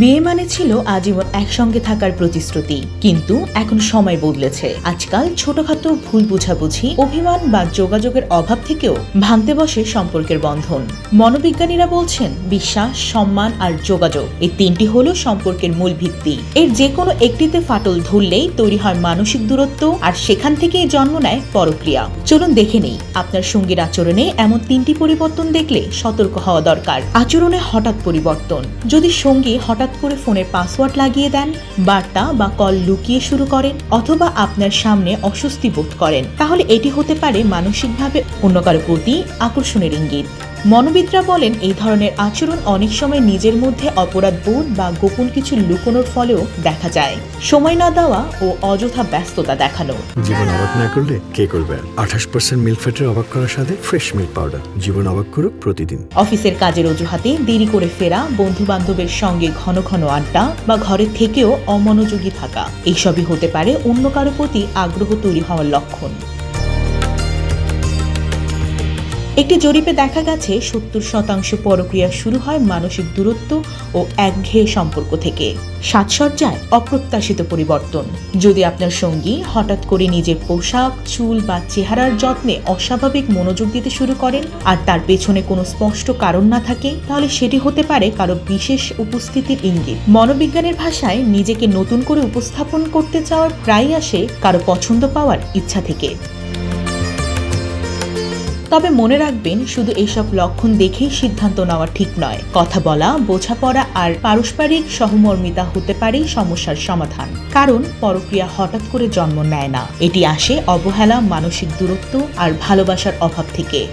বিয়ে মানে ছিল আজীবন একসঙ্গে থাকার প্রতিশ্রুতি। কিন্তু এখন সময় বদলেছে। আজকাল ছোটখাটো ভুল বোঝাবুঝি, অভিমান বা যোগাযোগের অভাব থেকেও ভাঙতে বসে সম্পর্কের বন্ধন। মনোবিজ্ঞানীরা বলছেন, বিশ্বাস, সম্মান আর যোগাযোগ এই তিনটি হলো সম্পর্কের মূল ভিত্তি। এর যে কোনো একটিতে ফাটল ধরলেই তৈরি হয় মানসিক দূরত্ব আর সেখান থেকেই জন্ম নেয় পরক্রিয়া। চলুন দেখে নেই, আপনার সঙ্গীর আচরণে এমন তিনটি পরিবর্তন দেখলে সতর্ক হওয়া দরকার। আচরণে হঠাৎ পরিবর্তন। যদি সঙ্গী হঠাৎ করে ফোনের পাসওয়ার্ড লাগিয়ে দেন, বার্তা বা কল লুকিয়ে শুরু করেন অথবা আপনার সামনে অস্বস্তি বোধ করেন। তাহলে এটি হতে পারে মানসিকভাবে অন্য কারও প্রতি আকর্ষণের ইঙ্গিত। মনোবিদরা বলেন এই ধরনের আচরণ অনেক সময় নিজের মধ্যে অপরাধ বোধ বা গোপন কিছু লুকোনোর ফলেও দেখা যায়। সময় না দেওয়া ও অযথা ব্যস্ততা দেখানো। জীবন অবাক না করলে কে করবে? আঠাশ পার্সেন্ট মিল্ক ফ্যাটের অবাক করার সাথে ফ্রেশ মিল্ক পাউডার জীবন অবাক করুক প্রতিদিন। অফিসের কাজের অজুহাতে দেরি করে ফেরা বন্ধু বান্ধবের সঙ্গে ঘন ঘন আড্ডা বা ঘরের থেকেও অমনোযোগী থাকা। এইসবই হতে পারে অন্য কারও প্রতি আগ্রহ তৈরি হওয়ার লক্ষণ। একটি জরিপে দেখা গেছে, সত্তর শতাংশ পরক্রিয়া শুরু হয় মানসিক দূরত্ব ও একঘেয়ে সম্পর্ক থেকে। সাজসজ্জায় অপ্রত্যাশিত পরিবর্তন। যদি আপনার সঙ্গী হঠাৎ করে নিজের পোশাক, চুল বা চেহারার যত্নে অস্বাভাবিক মনোযোগ দিতে শুরু করেন আর তার পেছনে কোনো স্পষ্ট কারণ না থাকে, তাহলে সেটি হতে পারে কারও বিশেষ উপস্থিতির ইঙ্গিত। মনোবিজ্ঞানের ভাষায় নিজেকে নতুন করে উপস্থাপন করতে চাওয়ার প্রায় আসে কারও পছন্দ পাওয়ার ইচ্ছা থেকে। তবে মনে রাখবেন, শুধু এইসব লক্ষণ দেখেই সিদ্ধান্ত নেওয়া ঠিক নয়। কথা বলা বোঝাপড়া আর পারস্পরিক সহমর্মিতা হতে পারে সমস্যার সমাধান। কারণ পরক্রিয়া হঠাৎ করে জন্ম নেয় না। এটি আসে অবহেলা, মানসিক দূরত্ব আর ভালোবাসার অভাব থেকে।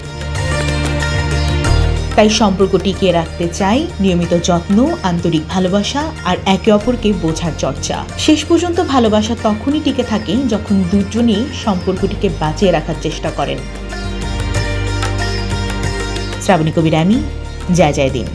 তাই সম্পর্ক টিকিয়ে রাখতে চাই, নিয়মিত যত্ন, আন্তরিক ভালোবাসা আর একে অপরকে বোঝার চর্চা। শেষ পর্যন্ত ভালোবাসা তখনই টিকে থাকে যখন দুজনই সম্পর্কটিকে বাঁচিয়ে রাখার চেষ্টা করেন। শ্রাবণী কবির আমি জয় জয় দিন